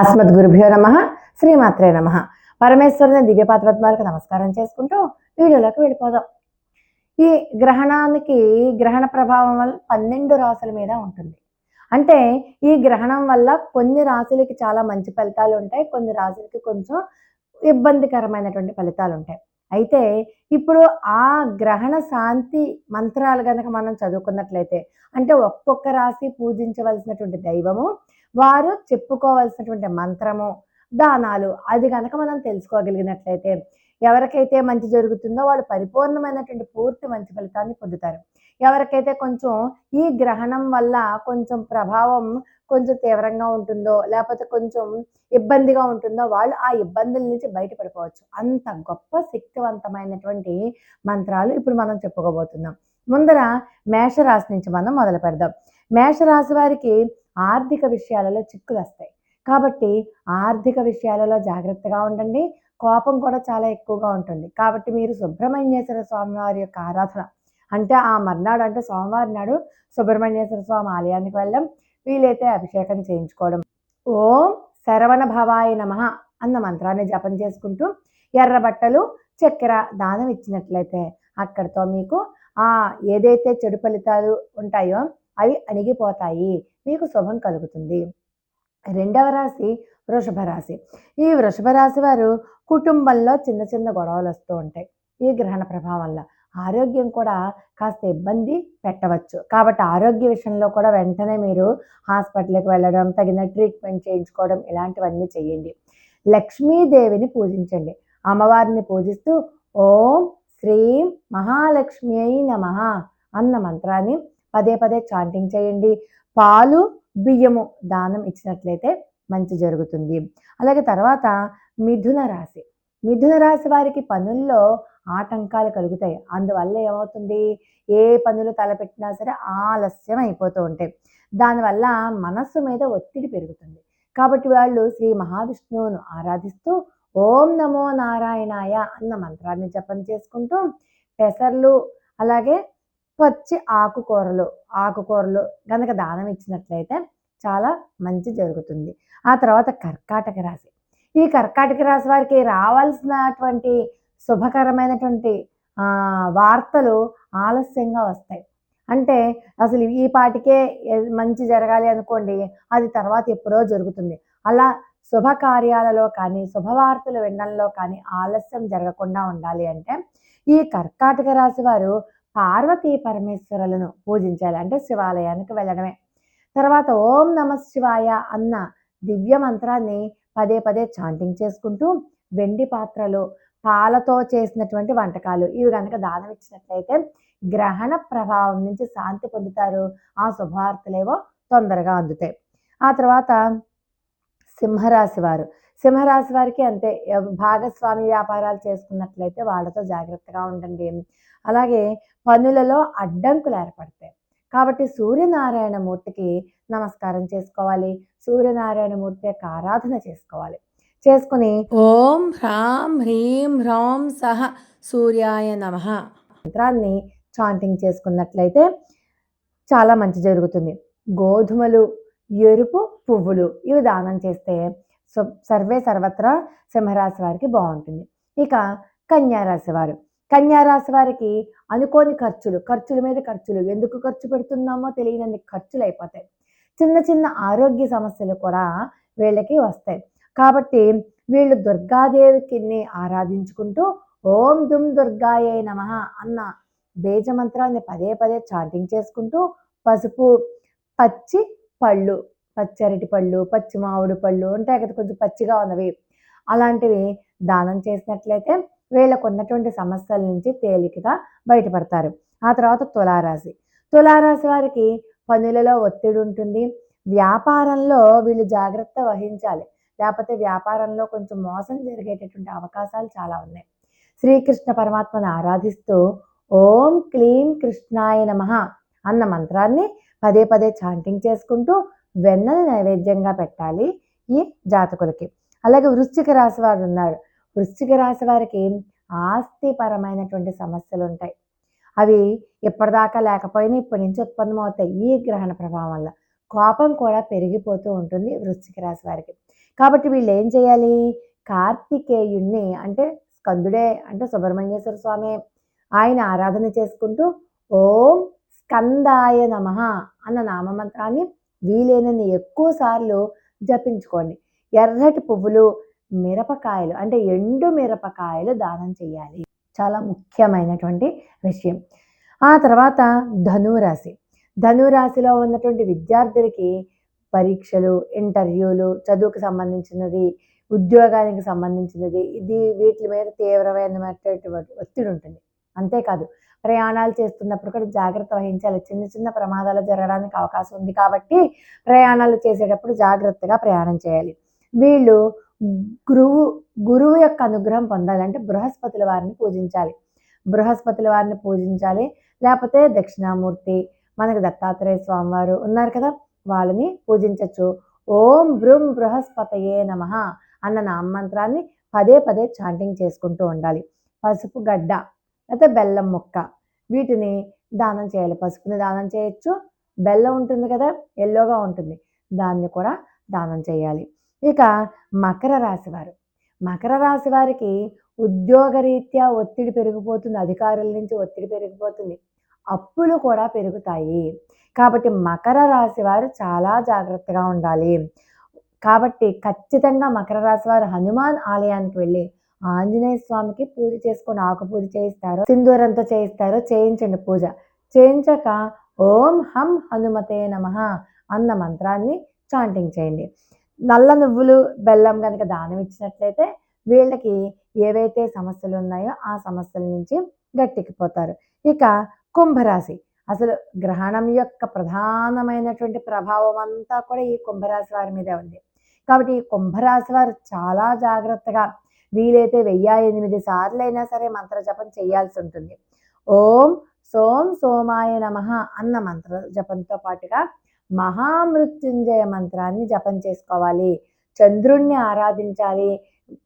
అస్మద్ గురుభ్యో నమ శ్రీమాత్రే నమ. పరమేశ్వరుని దివ్యపాత్రత్మాలకు నమస్కారం చేసుకుంటూ వీడియోలోకి వెళ్ళిపోదాం. ఈ గ్రహణానికి గ్రహణ ప్రభావం వల్ల పన్నెండు రాసుల మీద ఉంటుంది. అంటే ఈ గ్రహణం వల్ల కొన్ని రాశులకి చాలా మంచి ఫలితాలు ఉంటాయి కొన్ని రాశులకి కొంచెం ఇబ్బందికరమైనటువంటి ఫలితాలు ఉంటాయి. అయితే ఇప్పుడు ఆ గ్రహణ శాంతి మంత్రాలు కనుక మనం చదువుకున్నట్లయితే అంటే ఒక్కొక్క రాశి పూజించవలసినటువంటి దైవము వారు చెప్పుకోవాల్సినటువంటి మంత్రము దానాలు అది కనుక మనం తెలుసుకోగలిగినట్లయితే ఎవరికైతే మంచి జరుగుతుందో వాళ్ళు పరిపూర్ణమైనటువంటి పూర్తి మంచి ఫలితాన్ని పొందుతారు. ఎవరికైతే కొంచెం ఈ గ్రహణం వల్ల కొంచెం ప్రభావం కొంచెం తీవ్రంగా ఉంటుందో లేకపోతే కొంచెం ఇబ్బందిగా ఉంటుందో వాళ్ళు ఆ ఇబ్బందుల నుంచి బయటపడిపోవచ్చు. అంత గొప్ప శక్తివంతమైనటువంటి మంత్రాలు ఇప్పుడు మనం చెప్పుకోబోతున్నాం. ముందర మేషరాశి నుంచి మనం మొదలు పెడదాం మేషరాశి వారికి ఆర్థిక విషయాలలో చిక్కులు వస్తాయి. కాబట్టి ఆర్థిక విషయాలలో జాగ్రత్తగా ఉండండి. కోపం కూడా చాలా ఎక్కువగా ఉంటుంది. కాబట్టి మీరు సుబ్రహ్మణ్యేశ్వర స్వామి వారి యొక్క ఆరాధన అంటే ఆ మర్నాడు అంటే సోమవారం నాడు సుబ్రహ్మణ్యేశ్వర స్వామి ఆలయానికి వెళ్ళడం వీలైతే అభిషేకం చేయించుకోవడం. ఓం శరవణ భవాయ నమ అన్న మంత్రాన్ని జపం చేసుకుంటూ ఎర్ర బట్టలు చక్కెర దానం ఇచ్చినట్లయితే అక్కడితో మీకు ఆ ఏదైతే చెడు ఫలితాలు ఉంటాయో అవి అణిగిపోతాయి. మీకు శుభం కలుగుతుంది. రెండవ రాశి వృషభ రాశి. ఈ వృషభ రాశి వారు కుటుంబంలో చిన్న చిన్న గొడవలు వస్తూ ఉంటాయి. ఈ గ్రహణ ప్రభావం వల్ల ఆరోగ్యం కూడా కాస్త ఇబ్బంది పెట్టవచ్చు. కాబట్టి ఆరోగ్య విషయంలో కూడా వెంటనే మీరు హాస్పిటల్కి వెళ్ళడం తగిన ట్రీట్మెంట్ చేయించుకోవడం ఇలాంటివన్నీ చేయండి. లక్ష్మీదేవిని పూజించండి. అమ్మవారిని పూజిస్తూ ఓం శ్రీం మహాలక్ష్మి అయి నమ అన్న మంత్రాన్ని పదే పదే చాంటింగ్ చేయండి. పాలు బియ్యము దానం ఇచ్చినట్లయితే మంచి జరుగుతుంది. అలాగే తర్వాత మిథున రాశి. మిథున రాశి వారికి పనుల్లో ఆటంకాలు కలుగుతాయి. అందువల్ల ఏమవుతుంది? ఏ పనులు తలపెట్టినా సరే ఆలస్యం అయిపోతూ ఉంటాయి. దానివల్ల మనస్సు మీద ఒత్తిడి పెరుగుతుంది. కాబట్టి వాళ్ళు శ్రీ మహావిష్ణువును ఆరాధిస్తూ ఓం నమో నారాయణాయ అన్న మంత్రాన్ని జపం చేసుకుంటూ పెసర్లు అలాగే పచ్చి ఆకుకూరలు ఆకుకూరలు కనుక దానం ఇచ్చినట్లయితే చాలా మంచి జరుగుతుంది. ఆ తర్వాత కర్కాటక రాశి. ఈ కర్కాటక రాశి వారికి రావాల్సినటువంటి శుభకరమైనటువంటి వార్తలు ఆలస్యంగా వస్తాయి. అంటే అసలు ఈ పాటికే మంచి జరగాలి అనుకోండి అది తర్వాత ఎప్పుడో జరుగుతుంది. అలా శుభకార్యాలలో కానీ శుభవార్తలు వినడంలో కానీ ఆలస్యం జరగకుండా ఉండాలి అంటే ఈ కర్కాటక రాశి వారు పార్వతీ పరమేశ్వరులను పూజించాలి. అంటే శివాలయానికి వెళ్ళడమే. తర్వాత ఓం నమ శివాయ అన్న దివ్య మంత్రాన్ని పదే పదే చాంటింగ్ చేసుకుంటూ వెండి పాత్రలు పాలతో చేసినటువంటి వంటకాలు. ఇవి కనుక దానం ఇచ్చినట్లయితే గ్రహణ ప్రభావం నుంచి శాంతి పొందుతారు. ఆ శుభవార్తలేవో తొందరగా అందుతాయి. ఆ తర్వాత సింహరాశి వారు. సింహరాశి వారికి అంతే. భాగస్వామి వ్యాపారాలు చేసుకున్నట్లయితే వాళ్ళతో జాగ్రత్తగా ఉండండి. అలాగే పనులలో అడ్డంకులు ఏర్పడతాయి. కాబట్టి సూర్యనారాయణ మూర్తికి నమస్కారం చేసుకోవాలి. సూర్యనారాయణ మూర్తి యొక్క ఆరాధన చేసుకోవాలి. చేసుకుని ఓం హ్రాం హ్రీం హ్రౌం సహ సూర్యాయ నమ మంత్రాన్ని చాంటింగ్ చేసుకున్నట్లయితే చాలా మంచి జరుగుతుంది. గోధుమలు ఎరుపు పువ్వులు ఇవి దానం చేస్తే సర్వే సర్వత్రా సింహరాశి వారికి బాగుంటుంది. ఇక కన్యారాశి వారు. కన్యారాశి వారికి అనుకోని ఖర్చులు ఖర్చుల మీద ఖర్చులు ఎందుకు ఖర్చు పెడుతున్నామో తెలియనన్ని ఖర్చులు అయిపోతాయి. చిన్న చిన్న ఆరోగ్య సమస్యలు కూడా వీళ్ళకి వస్తాయి. కాబట్టి వీళ్ళు దుర్గాదేవికిని ఆరాధించుకుంటూ ఓం దుమ్ దుర్గాయే నమ అన్న బీజమంత్రాన్ని పదే పదే చాటింగ్ చేసుకుంటూ పసుపు పచ్చి పళ్ళు పచ్చరటి పళ్ళు పచ్చి మామిడి పళ్ళు ఉంటాయి కదా కొంచెం పచ్చిగా ఉన్నవి. అలాంటివి దానం చేసినట్లయితే వీళ్ళకు ఉన్నటువంటి సమస్యల నుంచి తేలికగా బయటపడతారు. ఆ తర్వాత తులారాశి. తులారాశి వారికి పనులలో ఒత్తిడి ఉంటుంది. వ్యాపారంలో వీళ్ళు జాగ్రత్త వహించాలి. లేకపోతే వ్యాపారంలో కొంచెం మోసం జరిగేటటువంటి అవకాశాలు చాలా ఉన్నాయి. శ్రీకృష్ణ పరమాత్మను ఆరాధిస్తూ ఓం క్లీం కృష్ణాయ నమ అన్న మంత్రాన్ని పదే పదే చాంటింగ్ చేసుకుంటూ వెన్నెల నైవేద్యంగా పెట్టాలి ఈ జాతకులకి. అలాగే వృశ్చిక రాశి వారు ఉన్నారు. వృశ్చిక రాశి వారికి ఆస్తిపరమైనటువంటి సమస్యలు ఉంటాయి. అవి ఇప్పటిదాకా లేకపోయినా ఇప్పటి నుంచి ఉత్పన్నమవుతాయి ఈ గ్రహణ ప్రభావం వల్ల. కోపం కూడా పెరిగిపోతూ ఉంటుంది వృశ్చిక రాశి వారికి. కాబట్టి వీళ్ళు ఏం చేయాలి? కార్తికేయుణ్ణి అంటే స్కందుడే అంటే సుబ్రహ్మణ్యేశ్వర స్వామి ఆయన ఆరాధన చేసుకుంటూ ఓం స్కందాయ నమ అన్న నామమంత్రాన్ని వీలైనన్ని ఎక్కువసార్లు జపించుకోండి. ఎర్రటి పువ్వులు మిరపకాయలు అంటే ఎండు మిరపకాయలు దానం చేయాలి. చాలా ముఖ్యమైనటువంటి విషయం. ఆ తర్వాత ధనురాశి. ధనురాశిలో ఉన్నటువంటి విద్యార్థులకి పరీక్షలు ఇంటర్వ్యూలు చదువుకు సంబంధించినది ఉద్యోగానికి సంబంధించినది ఇది వీటి మీద తీవ్రమైనటువంటి ఒత్తిడి ఉంటుంది. అంతేకాదు ప్రయాణాలు చేస్తున్నప్పుడు కూడా జాగ్రత్త వహించాలి. చిన్న చిన్న ప్రమాదాలు జరగడానికి అవకాశం ఉంది కాబట్టి ప్రయాణాలు చేసేటప్పుడు జాగ్రత్తగా ప్రయాణం చేయాలి. వీళ్ళు గురువు గురువు యొక్క అనుగ్రహం పొందాలంటే బృహస్పతుల వారిని పూజించాలి. బృహస్పతుల వారిని పూజించాలి. లేకపోతే దక్షిణామూర్తి మనకు దత్తాత్రేయ స్వామివారు ఉన్నారు కదా వాళ్ళని పూజించవచ్చు ఓం బృం బృహస్పతయే నమ అన్న నామంత్రాన్ని పదే పదే చాంటింగ్ చేసుకుంటూ ఉండాలి. పసుపు గడ్డ లేకపోతే బెల్లం ముక్క. వీటిని దానం చేయాలి. పసుపుని దానం చేయొచ్చు. బెల్లం ఉంటుంది కదా ఎల్లోగా ఉంటుంది. దాన్ని కూడా దానం చేయాలి. ఇక మకర రాశి వారు. మకర రాశి వారికి ఉద్యోగరీత్యా ఒత్తిడి పెరిగిపోతుంది. అధికారుల నుంచి ఒత్తిడి పెరిగిపోతుంది. అప్పులు కూడా పెరుగుతాయి. కాబట్టి మకర రాశి వారు చాలా జాగ్రత్తగా ఉండాలి. కాబట్టి ఖచ్చితంగా మకర రాశి వారు హనుమాన్ ఆలయానికి వెళ్ళి ఆంజనేయ స్వామికి పూజ చేసుకొని ఆకు పూజ చేయిస్తారు సింధూరంతో చేయిస్తారు చేయించండి పూజ. చేయించాక ఓం హం హనుమతే నమ అన్న మంత్రాన్ని చాంటింగ్ చేయండి. నల్ల నువ్వులు బెల్లం కనుక దానం ఇచ్చినట్లయితే వీళ్ళకి ఏవైతే సమస్యలు ఉన్నాయో ఆ సమస్యల నుంచి గట్టెక్కిపోతారు. ఇక కుంభరాశి. అసలు గ్రహణం యొక్క ప్రధానమైనటువంటి ప్రభావం అంతా కూడా ఈ కుంభరాశి వారి మీదే ఉంది. కాబట్టి ఈ కుంభరాశి వారు చాలా జాగ్రత్తగా వీలైతే వెయ్యి ఎనిమిది సార్లు అయినా సరే మంత్ర జపం చేయాల్సి ఉంటుంది. ఓం సోం సోమాయ నమ అన్న మంత్ర జపంతో పాటుగా మహామృత్యుంజయ మంత్రాన్ని జపం చేసుకోవాలి. చంద్రుణ్ణి ఆరాధించాలి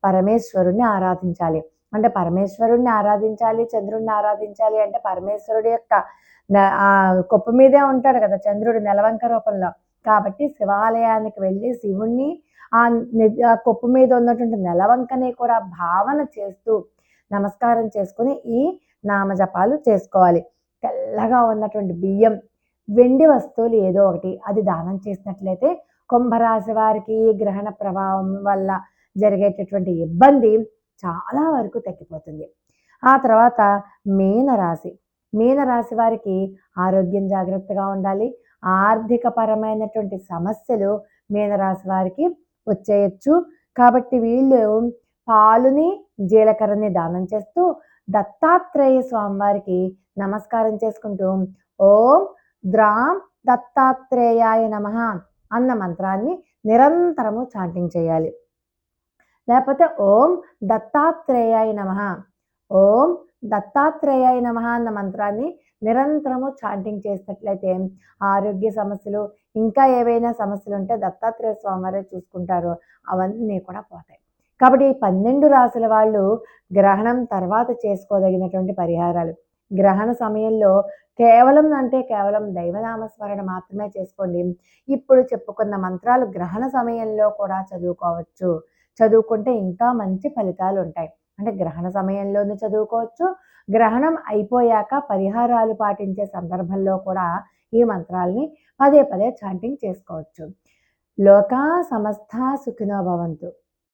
పరమేశ్వరుణ్ణి ఆరాధించాలి. అంటే పరమేశ్వరుణ్ణి ఆరాధించాలి చంద్రుణ్ణి ఆరాధించాలి అంటే పరమేశ్వరుడి యొక్క ఆ కుప్ప మీదే ఉంటాడు కదా చంద్రుడు నెలవంక రూపంలో. కాబట్టి శివాలయానికి వెళ్ళి శివుణ్ణి ఆ కొప్పు మీద ఉన్నటువంటి నెలవంకని కూడా భావన చేస్తూ నమస్కారం చేసుకుని ఈ నామజపాలు చేసుకోవాలి. తెల్లగా ఉన్నటువంటి బియ్యం వెండి వస్తువులు ఏదో ఒకటి అది దానం చేసినట్లయితే కుంభరాశి వారికి గ్రహణ ప్రభావం వల్ల జరిగేటటువంటి ఇబ్బంది చాలా వరకు తగ్గిపోతుంది. ఆ తర్వాత మీనరాశి మీనరాశి వారికి ఆరోగ్యం జాగ్రత్తగా ఉండాలి ఆర్థిక పరమైనటువంటి సమస్యలు మీనరాశి వారికి వచ్చేయచ్చు. కాబట్టి వీళ్ళు పాలుని జీలకర్రని దానం చేస్తూ దత్తాత్రేయ స్వామివారికి నమస్కారం చేసుకుంటూ ఓం ద్రాం దత్తాత్రేయాయ నమ అన్న మంత్రాన్ని నిరంతరము చాంటింగ్ చేయాలి. లేకపోతే ఓం దత్తాత్రేయాయ నమ ఓం దత్తాత్రేయాయ నమ అన్న మంత్రాన్ని నిరంతరము చాంటింగ్ చేసినట్లయితే ఆరోగ్య సమస్యలు ఇంకా ఏవైనా సమస్యలు ఉంటే దత్తాత్రేయ స్వామివారే చూసుకుంటారు. అవన్నీ కూడా పోతాయి. కాబట్టి పన్నెండు రాసుల వాళ్ళు గ్రహణం తర్వాత చేసుకోదగినటువంటి పరిహారాలు. గ్రహణ సమయంలో కేవలం అంటే కేవలం దైవనామస్మరణ మాత్రమే చేసుకోండి. ఇప్పుడు చెప్పుకున్న మంత్రాలు గ్రహణ సమయంలో కూడా చదువుకోవచ్చు. చదువుకుంటే ఇంకా మంచి ఫలితాలు ఉంటాయి అంటే గ్రహణ సమయంలోనూ చదువుకోవచ్చు గ్రహణం అయిపోయాక పరిహారాలు పాటించే సందర్భంలో కూడా ఈ మంత్రాల్ని పదే పదే చాంటింగ్ చేసుకోవచ్చు. లోకా సమస్త సుఖినో భవంతు.